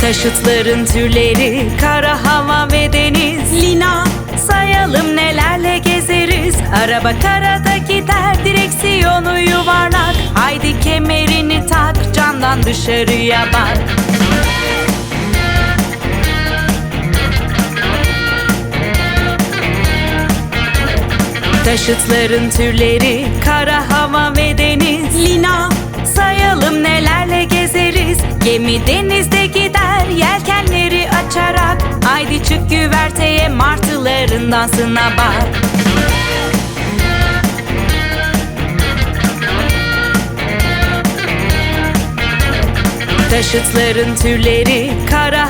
Taşıtların türleri kara hava ve deniz. Lina, Sayalım nelerle gezeriz. Araba karada gider direksiyonu yuvarlak. Haydi kemerini tak camdan dışarıya bak Taşıtların türleri kara hava ve deniz. Lina, Sayalım nelerle gezeriz. Gemi denizde gider yelkenleri açarak. Haydi çık güverteye martıların dansına bak. Taşıtların türleri kara